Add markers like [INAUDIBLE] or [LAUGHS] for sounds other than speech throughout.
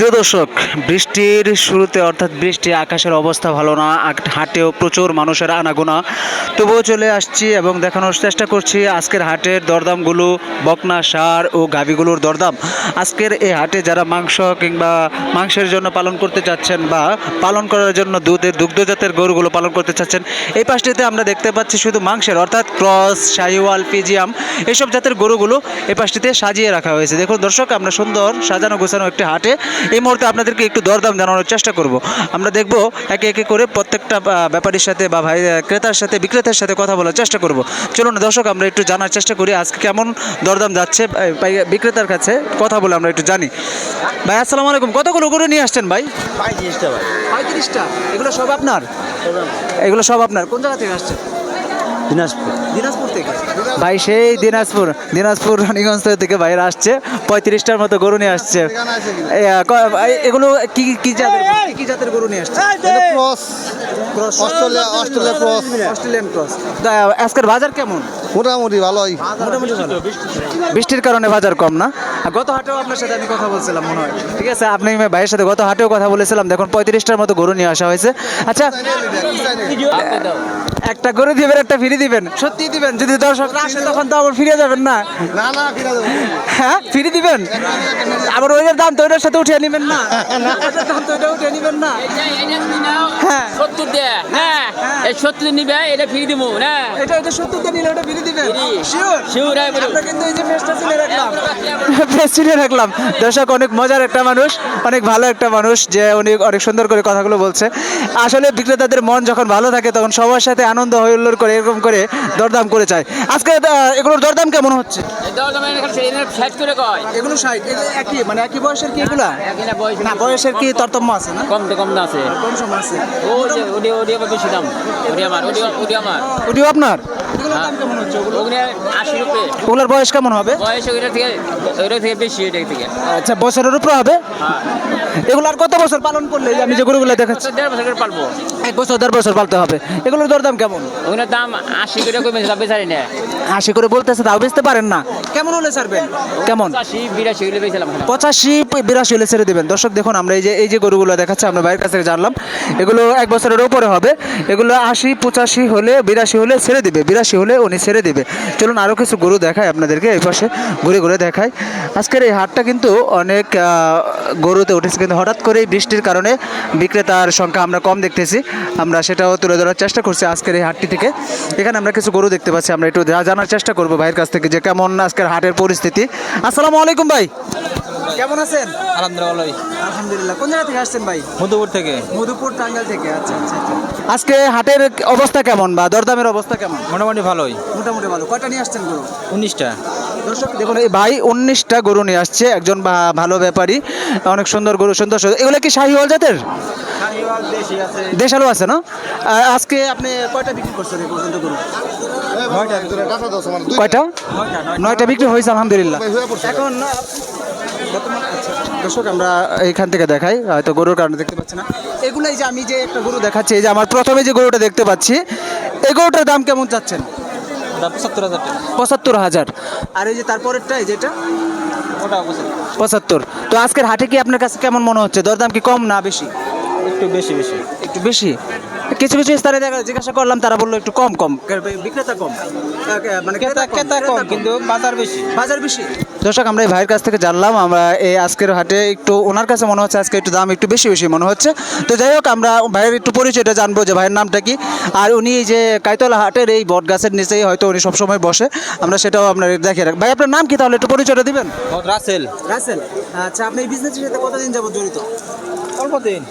প্রিয় দর্শক, বৃষ্টির শুরুতে অর্থাৎ বৃষ্টি, আকাশের অবস্থা ভালো না হাটেও প্রচুর মানুষের আনাগোনা। তবুও চলে আসছি এবং দেখানোর চেষ্টা করছি আজকের হাটের দরদামগুলো, বকনা সার ও গাভিগুলোর দরদাম। আজকের এই হাটে যারা মাংস কিংবা মাংসের জন্য পালন করতে চাচ্ছেন বা পালন করার জন্য দুধের দুগ্ধজাতের গরুগুলো পালন করতে চাচ্ছেন, এই পাশটিতে আমরা দেখতে পাচ্ছি শুধু মাংসের, অর্থাৎ ক্রস, শাহিওয়াল পিজিয়াম এইসব জাতের গরুগুলো এই পাশটিতে সাজিয়ে রাখা হয়েছে। দেখুন দর্শক, আমরা সুন্দর সাজানো গোছানো একটি হাটে এই মুহূর্তে আপনাদেরকে একটু দরদাম জানানোর চেষ্টা করব। আমরা দেখব একে একে করে প্রত্যেকটা ব্যাপারীর সাথে বা ভাই ক্রেতার সাথে বিক্রেতার সাথে কথা বলার চেষ্টা করব। চলুন দর্শক আমরা একটু জানার চেষ্টা করি আজকে কেমন দরদাম যাচ্ছে। বিক্রেতার কাছে কথা বলে আমরা একটু জানি। ভাই আসসালামু আলাইকুম। কতগুলো করে নিয়ে আসছেন ভাই? পঁয়ত্রিশটা ভাই। পঁয়ত্রিশটা? এগুলো সব আপনার? এগুলো সব আপনার? কোন জায়গা থেকে আসছে দিনাজপুর। দিনাজপুর থেকে? ভাই সেই দিনাজপুর দিনাজপুর রানীগঞ্জ থেকে বাইরে আসছে। পঁয়ত্রিশটার মতো গরু নিয়ে আসছে। এগুলো কি কি জাতের কি- জাতের গরু নিয়ে আসছে? Cross. Cross. Australia Australia cross. Australian cross. আজকের বাজার কেমন? মোটামুটি ভালোই। মোটামুটি ভালো। বৃষ্টির কারণে বাজার কম না? গত হাটেও আপনার সাথে আমি কথা বলছিলাম মনে হয়। ঠিক আছে আপনি ভাইয়ের সাথে গত হাটেও কথা বলেছিলাম দেখুন পঁয়ত্রিশটার মতো গরু নিয়ে আসা হয়েছে। আচ্ছা একটা গরু দিবেন একটা ফিরে দিবেন। সত্যি দিবেন যদি দর্শকরা আসে তখন তো আবার ফিরে যাবেন না। না না ফিরে হ্যাঁ ফিরে দিবেন? আবার ওইটার দাম তো ওইটার সাথে উঠিয়ে নেবেন না। ওইটার দাম তো ওইটা উঠিয়ে নেবেন না। হ্যাঁ। সত্তর দেয় হ্যাঁ। এই সত্তর নিবে এটা ফ্রি দিব না এটা এটা সত্তর দিয়ে নিলে ওটা ফিরে দিবেন। Free. Sure Sure, I will. আমরা কিন্তু এই যে রাখলাম। [LAUGHS] [LAUGHS] চিনে রাখলাম। দর্শক অনেক মজার একটা মানুষ অনেক ভালো একটা মানুষ যে উনি অনেক সুন্দর করে কথাগুলো বলছে। আসলে বিক্রেতাদের মন যখন ভালো থাকে তখন সবার সাথে আনন্দ হইল্লোর করে এরকম করে দরদাম করে চায়। আজকে এগুলোর দরদাম কেমন হচ্ছে? এগুলো ষাট একই মানে একই বয়সের কি এগুলা? না বয়সের কি তরতম্য আছে না? কম কম না আছে। কম সম আছে। ওডি ওডি বেশি দাম। ওডি আমার ওডি আমার। ওটিও আপনার? দাম কেমন হচ্ছে? ওগুলোর বয়স কেমন হবে? বয়স ওইটা থেকে ওইটা থেকে বেশি ওইটা থেকে। আচ্ছা বছরের উপরে হবে? এগুলো আর কত বছর পালন করলে? আমি যে গরুগুলো দেখাচ্ছি। দেড় বছর করে পালবো। এক বছর দেড় বছর পালতে হবে। এগুলোর দরদাম কেমন? ওগুলোর দাম আশি করে কমে যাবে বেচারি না আশি করে বলতেছে তাও বেচতে পারেন না। কেমন হলে ছাড়বেন? কেমন? বিরাশি হলে বেছিলাম পঁচাশি বিরাশি হলে ছেড়ে দেবেন। দর্শক দেখুন আমরা এই যে এই যে গরুগুলো দেখাচ্ছি আমরা বাইরের কাছ থেকে জানলাম। এগুলো এক বছরের উপরে হবে। এগুলো আশি পঁচাশি হলে বিরাশি হলে ছেড়ে দিবে। বিরাশি হলে উনি ছেড়ে দেবে। চলুন আরও কিছু গরু দেখায় আপনাদেরকে এই পাশে, ঘুরে ঘুরে দেখায় আজকের এই হাটটা কিন্তু অনেক গরুতে উঠেছে। কিন্তু হঠাৎ করেই বৃষ্টির কারণে বিক্রেতার সংখ্যা আমরা কম দেখতেছি। আমরা সেটাও তুলে ধরার চেষ্টা করছি আজকের এই হাটটি থেকে। এখানে আমরা কিছু গরু দেখতে পাচ্ছি, আমরা একটু জানার চেষ্টা করব ভাইয়ের কাছ থেকে যে কেমন আজকের হাটের পরিস্থিতি। আসসালামু আলাইকুম ভাই। কেমন আছেন? আলহামদুলিল্লাহ আলহামদুলিল্লাহ। কোন জায়গা থেকে আসছেন ভাই? মধুপুর থেকে। মধুপুর টাঙ্গাইল থেকে আচ্ছা আচ্ছা আচ্ছা। আজকে হাটের অবস্থা কেমন বা দরদামের অবস্থা কেমন? মোটামুটি ভালোই। মোটামুটি ভালো। কয়টা নিয়ে আসছেন গরু? উনিশটা। দর্শক দেখুন এই ভাই উনিশটা গরু নিয়ে আসছে একজন ভালো ব্যাপারী অনেক সুন্দর গরু সুন্দর সুন্দর। এগুলো কি শাহিওয়াল জাতের? দেশালও আছে না? আজকে আপনি কয়টা বিক্রি করছেন এই পর্যন্ত গরু? কয়টা? নয়টা বিক্রি হয়েছে আলহামদুলিল্লাহ। এখন বর্তমান- আচ্ছা, দর্শক আমরা এখান থেকে দেখাই হয়তো গরুর কারণে দেখতে পাচ্ছি না। এগুলাই যে আমি যে একটা গরু দেখাচ্ছি এই যে আমার প্রথমে যে গরুটা দেখতে পাচ্ছি এই গরুটার দাম কেমন চাচ্ছেন? পঁচাত্তর হাজার পঁচাত্তর হাজার। আর এই যে তারপরেরটা এই যেটা? ওটা পঁচাত্তর। তো আজকের হাটে কি আপনার কাছে কেমন মনে হচ্ছে? দরদাম কি কম না বেশি? একটু বেশি বেশি। একটু বেশি? কিছু কিছু স্থানে দেখা জিজ্ঞাসা করলাম তারা বলল একটু কম কম। বিক্রেতা কম। মানে ক্রেতা ক্রেতা কম কিন্তু বাজার বেশি। বাজার বেশি। দর্শক আমরা এই ভাইয়ের কাছ থেকে জানলাম আমরা এই আজকের হাটে একটু ওনার কাছে মনে হচ্ছে আজকে একটু দাম একটু বেশি বেশি মনে হচ্ছে। তো যাই হোক আমরা ভাইয়ের একটু পরিচয়টা জানব যে ভাইয়ের নামটা কি। আর উনি এই যে কাইতলা হাটের এই বট গাছের নিচেই হয়তো উনি সবসময় বসে। আমরা সেটাও আপনার দেখিয়ে রাখ ভাই আপনার নাম কি তাহলে একটু পরিচয়টা দিবেন? রাসেল। রাসেল। আচ্ছা আপনি এই বিজনেসের সাথে কতদিন যাবত জড়িত? অল্প দিন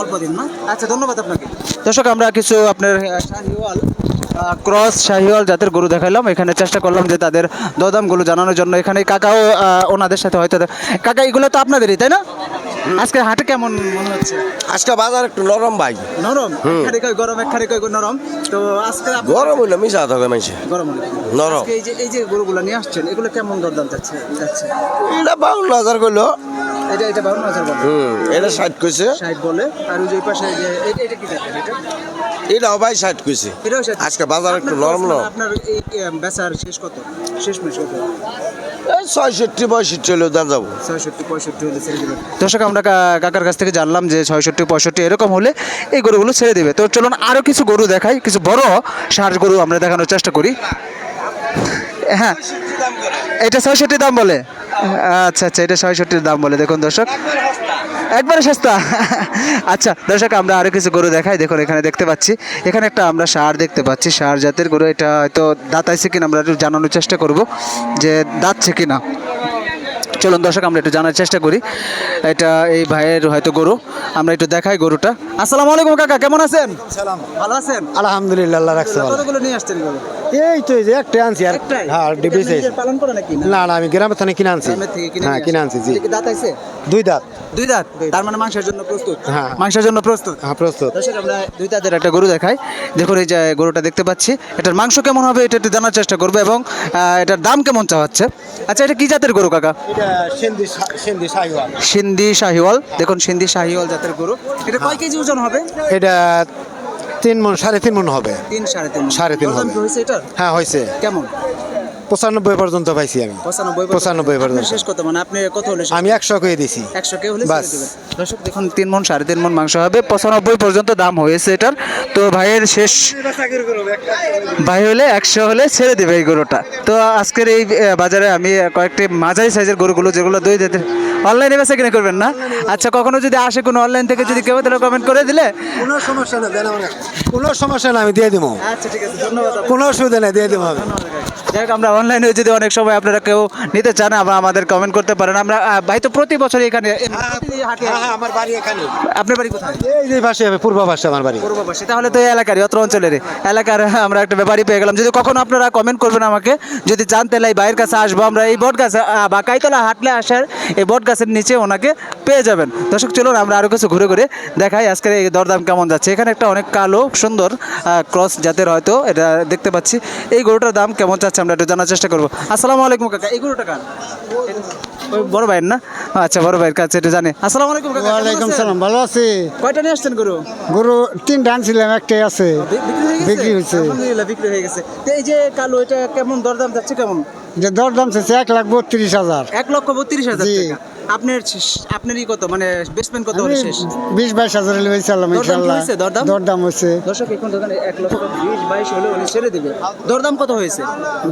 অল্প দিন না? আচ্ছা ধন্যবাদ আপনাকে। দর্শক আমরা কিছু আপনার শাহিওয়াল ক্রস শাহিওয়াল জাতের গরু দেখাইলাম। এখানে চেষ্টা করলাম যে তাদের দদামগুলো জানানোর জন্য। এখানে কাকাও ওনাদের সাথে হয়তো কাকা এগুলো তো আপনাদেরই তাই না? আজকে হাটে কেমন মনে হচ্ছে? আজকে বাজার একটু নরম ভাই। নরম? একখানে কই গরম একখানে কই নরম। তো আজকে গরম হইলে মিশা থাকে মানুষে। গরম নরম। এই যে এই যে গরুগুলো নিয়ে আসছেন এগুলো কেমন দরদাম যাচ্ছে যাচ্ছে? এটা বাউন্ন হাজার করল এটা এটা বাউন্ন হাজার বলে। হুম এটা ষাট কইছে। ষাট বলে। আর ওই যে পাশে এটা এটা কি জাতের এটা? এটাও ভাই ষাট কইছে। এটাও ষাট। আজকে বাজার একটু নরম না না, আপনার এই বেচার শেষ কত? শেষ মেশ কত? এই ছয়ষট্টি পঁয়ষট্টি হলেও দাম যাব। ছয়ষট্টি পঁয়ষট্টি হলে ছেড়ে দেবে দর্শক আমরা কা- কাকার কাছ থেকে জানলাম যে ছয়ষট্টি পঁয়ষট্টি এরকম হলে এই গরুগুলো ছেড়ে দেবে। তো চলুন আরও কিছু গরু দেখাই। কিছু বড় ষাট গরু আমরা দেখানোর চেষ্টা করি। হ্যাঁ এটা ছয়ষট্টি দাম বলে। আচ্ছা আচ্ছা এটা ছয়ষট্টির দাম বলে দেখুন দর্শক। একবারে সস্তা। [LAUGHS] আচ্ছা দর্শক আমরা আরও কিছু গরু দেখাই। দেখুন এখানে দেখতে পাচ্ছি। এখানে একটা আমরা সার দেখতে পাচ্ছি। সার জাতের গরু এটা হয়তো দাঁত দাঁতাইছে কিনা আমরা একটু জানানোর চেষ্টা করব যে দাঁতছে কিনা। চলুন দর্শক আমরা একটু জানার চেষ্টা করি। এটা এই ভাইয়ের হয়তো গরু। আমরা একটু দেখাই গরুটা। আসসালামু আলাইকুম কাকা কেমন আছেন? ভালো আছেন? আলহামদুলিল্লাহ আল্লাহ রাখছে ভালো। কতগুলো নিয়ে আসছেন গরু? এই তো এই যে একটা আনছি আর হ্যাঁ ডিবি এটা নিজের পালন করে নাকি? না? না আমি গ্রামের থানে কিনে আনছি। হ্যাঁ কিনে আনছি জি। দাঁত আছে? দুই দাঁত। দুই দাঁত? তার মানে মাংসের জন্য প্রস্তুত? হ্যাঁ। মাংসের জন্য প্রস্তুত? হ্যাঁ প্রস্তুত। দর্শক আমরা দুই দাঁতের একটা গরু দেখাই। দেখুন এই যে গরুটা দেখতে পাচ্ছি। এটার মাংস কেমন হবে এটা একটু জানার চেষ্টা করব এবং এটার দাম কেমন চাওয়া হচ্ছে আচ্ছা এটা কি জাতের গরু কাকা? সিন্ধি শাহিওয়াল দেখুন সিন্ধি শাহিওয়াল জাতের গরু। এটা কয় কেজি ওজন হবে? এটা তিন মন সাড়ে তিন মন হবে। তিন সাড়ে তিন সাড়ে তিন হবে। হয়েছে হ্যাঁ হয়েছে। কেমন? পঁচানব্বই পর্যন্ত পাইছি আমি। পঁচানব্বই পঁচানব্বই পর্যন্ত। শেষ কত? মানে আপনি কত হলে আমি একশো করে দিছি। একশো কে হলে বাস। দর্শক দেখুন তিন মন সাড়ে তিন মন মাংস হবে। পঁচানব্বই পর্যন্ত দাম হয়েছে এটার। তো ভাইয়ের শেষ ভাই হলে একশো হলে ছেড়ে দেবে এই গরুটা। তো আজকের এই বাজারে আমি কয়েকটি মাঝারি সাইজের গরুগুলো যেগুলো দই দিতে অনলাইনে বেচা কিনে করবেন না? আচ্ছা কখনো যদি আসে কোনো অনলাইন থেকে যদি কেউ তাহলে কমেন্ট করে দিলে? কোনো সমস্যা দেন আমাকে। কোনো সমস্যা না আমি দিয়ে দিব। আচ্ছা ঠিক আছে ধন্যবাদ কোনো অসুবিধা নেই দিয়ে দিব আমি। যাই হোক আমরা অনলাইনে যদি অনেক সময় আপনারা কেউ নিতে চান আবার আমাদের কমেন্ট করতে পারেন। আমরা ভাই তো প্রতি বছর এখানে এ, হ্যাঁ হ্যাঁ আমার বাড়ি এখানে। আপনার বাড়ি কোথায়? এই যে পাশে পূর্ব পাশে আমার বাড়ি। পূর্বপাশে তাহলে তো এই এলাকারই অত্র অঞ্চলের এলাকার আমরা একটা ব্যাপারই পেয়ে গেলাম। যদি কখনো আপনারা কমেন্ট করবেন আমাকে যদি চান তাহলে এই ভাইয়ের কাছে আসব আমরা এই বট গাছ বা কাইতলা হাটলে আসার এই বট গাছের নিচে ওনাকে পেয়ে যাবেন। দর্শক চলুন আমরা আরও কিছু ঘুরে ঘুরে দেখাই আজকের এই দরদাম কেমন যাচ্ছে। এখানে একটা অনেক কালো সুন্দর ক্রস জাতের হয়তো এটা দেখতে পাচ্ছি। এই গরুটার দাম কেমন চাচ্ছে আমরা একটু জানার চেষ্টা করব। আসসালামু আলাইকুম কাকা এই গরুটা ওই বড় ভাইয়ের না? আচ্ছা বড় ভাইয়ের কাছে এটা জানে। আসসালামু আলাইকুম কাকা ওয়ালাইকুম? সালাম ভালো আছি। কয়টা নিয়ে আসছেন গরু? গরু তিনটা আনছিলাম একটাই আছে। বিক্রি হয়েছে। আলহামদুলিল্লাহ বিক্রি হয়ে গেছে। এই যে কালো এটা কেমন দরদাম যাচ্ছে কেমন? যে দরদাম চাচ্ছে এক লাখ বত্রিশ হাজার। এক লক্ষ বত্রিশ হাজার আপনার আপনারই কত? মানে বেসমেন্ট কত হলে শেষ? বিশ বাইশ হাজার হলে বেচালাম দরদাম দরদাম? দরদাম হয়েছে। দর্শক এখন দোকানে এক লক্ষ বিশ বাইশ হলে উনি ছেড়ে দেবে। দরদাম কত হয়েছে?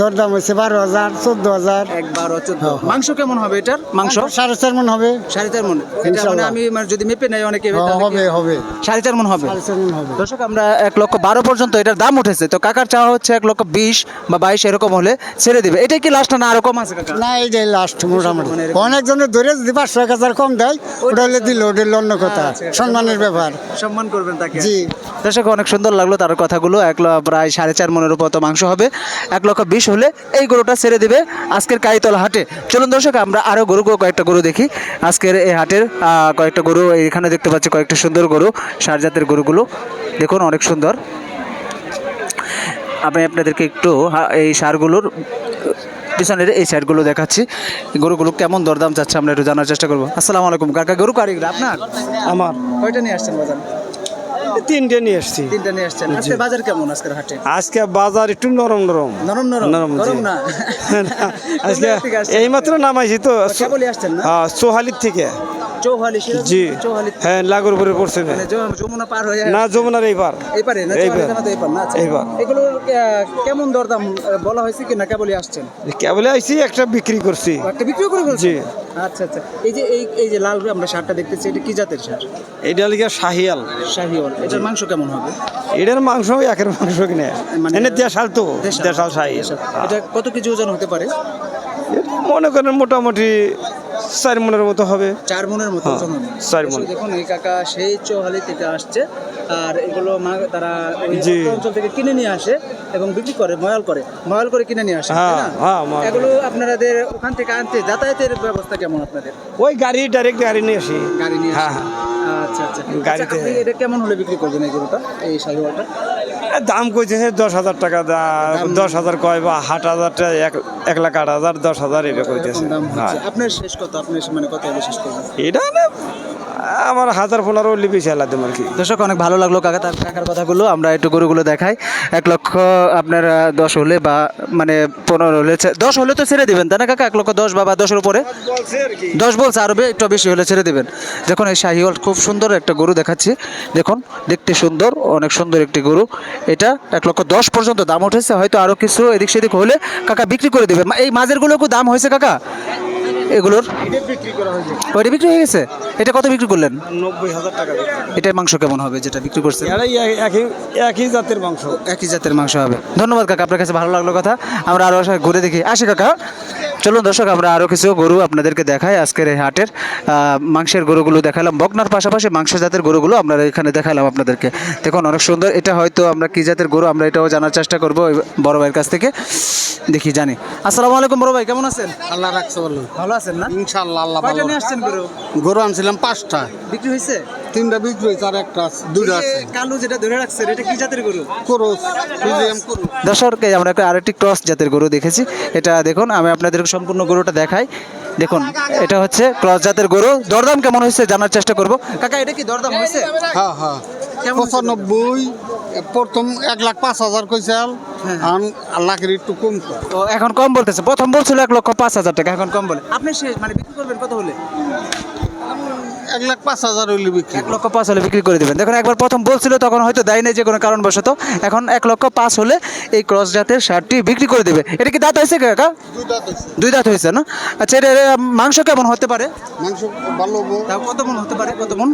দরদাম হয়েছে বারো হাজার চোদ্দ হাজার। এক বারো চোদ্দ। মাংস কেমন হবে এটার? মাংস? সাড়ে চার মন হবে। সাড়ে চার মন। এটা মানে আমি মানে যদি মেপে নেই অনেকে হবে হবে। সাড়ে চার মন হবে। সাড়ে চার মন হবে। দর্শক আমরা এক লক্ষ বারো পর্যন্ত এটার দাম উঠেছে। তো কাকার চাওয়া হচ্ছে এক লক্ষ বিশ বা বাইশ এরকম হলে ছেড়ে দিবে। এটা কি লাস্ট না আরও কম আছে কাকা? না এই যে লাস্ট মোটামুটি। মানে অনেকজনের ধরে যদি পাঁচশো এক হাজার কম দেয় ওটা হলে দিল ওটা হলো অন্য কথা। আচ্ছা, আচ্ছা। সম্মানের ব্যাপার। সম্মান করবেন তাকে। জি। দর্শক অনেক সুন্দর লাগল তার কথাগুলো। এক ল- প্রায় সাড়ে চার মনের উপর তো মাংস হবে। এক লক্ষ বিশ হলে এই গরুটা ছেড়ে দিবে আজকের কাইতলা হাটে। চলুন দর্শক আমরা আরও গরু কয়েকটা গরু দেখি। আজকের এই হাটের কয়েকটা গরু এখানে দেখতে পাচ্ছি কয়েকটা সুন্দর গরু সার জাতের গরুগুলো। দেখুন অনেক সুন্দর। আমি আপনাদেরকে একটু এই সারগুলোর পিছনের এই সাইডগুলো দেখাচ্ছি। গরুগুলো কেমন দরদাম চাচ্ছে আমরা একটু জানার চেষ্টা করব। আসসালামু আলাইকুম কাকা গরু কারিগর আপনার? আমার। ওইটা নিয়ে আসছেন বাজার? তিনটে নিয়ে এসছি। তিনটা নিয়ে আসছেন আজকে বাজার কেমন আজকের হাটে? আজকে বাজার একটু নরম নরম। নরম নরম? নরম, জি। গরম না? আজকে থেকে আসছেন? এই মাত্র নামাইছি তো। কেবলই আসছেন না? হ্যাঁ, সোহালির থেকে। চৌহালি জি। চৌহালি হ্যাঁ লাগর উপরে পড়ছে না। মানে য- যমুনা পার হয়ে না যমুনার এইবার এই না? এইবার। চৌহালি থানা তো এই না? আচ্ছা। এইবার। এগুলোর আহ, কেমন দরদাম আহ, বলা হয়েছে কি না কেবলই আসছেন? কেবলে আইছি একটা বিক্রি করছি। একটা বিক্রিও করে ফেলছেন? জি। আচ্ছা আচ্ছা। এই যে এই এই যে লাল আমরা সারটা দেখতেছি এটা কি জাতের সার? এটা লিখে শাহিয়াল। শাহিয়াল এটার মাংস কেমন হবে? এটার মাংস একের মাংস কিনে। মানে- এনে দেশাল তো। দেশাল। শাহিয়াল। এটা কত কেজি ওজন হতে পারে? মনে করেন মোটামুটি চার মনের মতো হবে। চার মনের মতো হ্যাঁ। চার। দর্শক দেখুন এই কাকা সেই চৌহালি থেকে আসছে আর এগুলো মা- তারা ওই অঞ্চল থেকে কিনে নিয়ে আসে এবং বিক্রি করে ময়াল করে। ময়াল করে কিনে নিয়ে আসে হ্যাঁ, হ্যাঁ, এগুলো আপনাদের ওখান থেকে আনতে যাতায়াতের ব্যবস্থা কেমন আপনাদের? ওই গাড়ি ডাইরেক্ট গাড়ি নিয়ে আসি। গাড়ি নিয়ে হ্যাঁ, আচ্ছা আচ্ছা গাড়িতে- এটা কেমন হলে বিক্রি করবেন এই গরুটা এই এ, দাম কইতেছে দশ হাজার টাকা দা- দশ হাজার কয় বা আট হাজার এক লাখ আট হাজার দশ হাজার এটা কইতেছে। হ্যাঁ। আপনার শেষ কত? আপনার মানে কত শেষ করবেন? এটা না আমার হাজার পনেরো লিপি বেশি আলাদা আর কি। দর্শক, অনেক ভালো লাগল কাকা তার কাকার কথাগুলো। আমরা একটু গরুগুলো দেখাই। এক লক্ষ আপনার দশ হলে বা মানে পনেরো হলে দশ হলে তো ছেড়ে দিবেন, তাই না কাকা? এক লক্ষ দশ বা দশের উপরে। দশ বলছে, আরও একটু বেশি হলে ছেড়ে দিবেন। দেখুন, এই শাহিওয়াল খুব সুন্দর একটা গরু দেখাচ্ছি। দেখুন, দেখতে সুন্দর, অনেক সুন্দর একটি গরু। এটা এক লক্ষ দশ পর্যন্ত দাম উঠেছে। হয়তো আরও কিছু এদিক সেদিক হলে কাকা বিক্রি করে দেবে। এই মাঝেরগুলো দাম হয়েছে কাকা? এগুলোর? ওইটা বিক্রি হয়ে গেছে? এটা কত বিক্রি করলেন? নব্বই হাজার টাকা এটার মাংস কেমন হবে যেটা বিক্রি করছে একই একই জাতের মাংস। একই জাতের মাংস হবে। ধন্যবাদ কাকা। আপনার কাছে ভালো লাগল কথা। আমরা আরও ঘুরে দেখি। আসি কাকা। চলুন দর্শক আমরা আরও কিছু গরু আপনাদেরকে দেখাই আজকের এই হাটের। মাংসের গরুগুলো দেখালাম। বকনার পাশাপাশি মাংস জাতের গরুগুলো আমরা এখানে দেখালাম আপনাদেরকে। দেখুন অনেক সুন্দর। এটা হয়তো আমরা কি জাতের গরু আমরা এটাও জানার চেষ্টা করব ওই বড় ভাইয়ের কাছ থেকে। দেখি জানি। আসসালামু আলাইকুম বড় ভাই কেমন আছেন? আল্লাহ রাখছে ভালো আছেন না? ইনশাল্লাহ আল্লাহ আসছেন গরু? গরু আনছিলাম পাঁচটা। বিক্রি হয়েছে? তিনটা বিক্রি হয়েছে আর একটা আছে, দুইটা আছে। কালো যেটা ধরে রাখছে এটা কি জাতের গরু? করস ফিজিয়াম করস। এই আমরা একটা আরেকটি ক্রস জাতের গরু দেখেছি। এটা দেখুন আমি আপনাদেরকে সম্পূর্ণ গরুটা দেখাই। দেখুন এটা হচ্ছে ক্রস জাতের গরু। দরদাম কেমন হয়েছে জানার চেষ্টা করব। কাকা এটা কি দরদাম হয়েছে? হ্যাঁ হ্যাঁ। পঁচানব্বই প্রথম এক লাখ পাঁচ হাজার কইসাল আর লাখের একটু কম। ও এখন কম বলতেছে। প্রথম বলছিল এক লক্ষ পাঁচ হাজার টাকা এখন কম বলে। আপনি শেষ মানে বিক্রি করবেন কত হলে? এক লাখ পাঁচ হাজার হইলে বিক্রি এক লক্ষ পাঁচ হলে বিক্রি করে দেবেন। দেখুন একবার প্রথম বলছিল তখন হয়তো দেয় নাই যে কোনো কারণবশত। এখন এক লক্ষ পাঁচ হলে এই ক্রস জাতের শার্টটি বিক্রি করে দেবে। এটা কি দাঁত হয়েছে কাকা। দুই দাঁত হয়েছে। না? আচ্ছা এটা এর মাংস কেমন হতে পারে? মাংস ভালো কত মন হতে পারে? কত মন?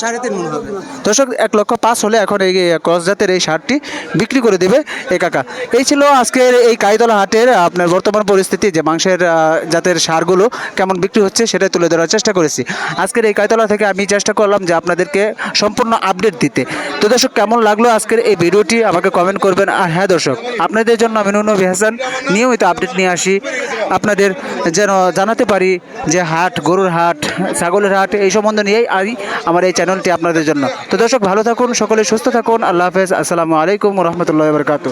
সাড়ে তিন মন। হবে। দর্শক এক লক্ষ পাঁচ হলে এখন এই ক্রস জাতের এই শার্টটি বিক্রি করে দেবে এই কাকা। এই ছিল আজকের এই কাইতলা হাটের আপনার বর্তমান পরিস্থিতি যে মাংসের জাতের সারগুলো কেমন বিক্রি হচ্ছে সেটা তুলে ধরার চেষ্টা করেছি। আজকের এই কাইতলা থেকে আমি চেষ্টা করলাম যে আপনাদেরকে সম্পূর্ণ আপডেট দিতে। তো দর্শক, কেমন লাগল আজকের এই ভিডিওটি? আমাকে কমেন্ট করবেন। আর হ্যাঁ দর্শক, আপনাদের জন্য আমি নুনবি হাসান নিয়মিত আপডেট নিয়ে আসি। আপনাদের যেন জানাতে পারি যে হাট, গরুর হাট, ছাগলের হাট, এই সম্বন্ধে নিয়েই আমি আমার এই চ্যানেলটি আপনাদের জন্য। তো দর্শক, ভালো থাকুন, সকলে সুস্থ থাকুন। আল্লাহ হাফেজ। আসসালামু আলাইকুম রহমতুল্লাহ বরকাত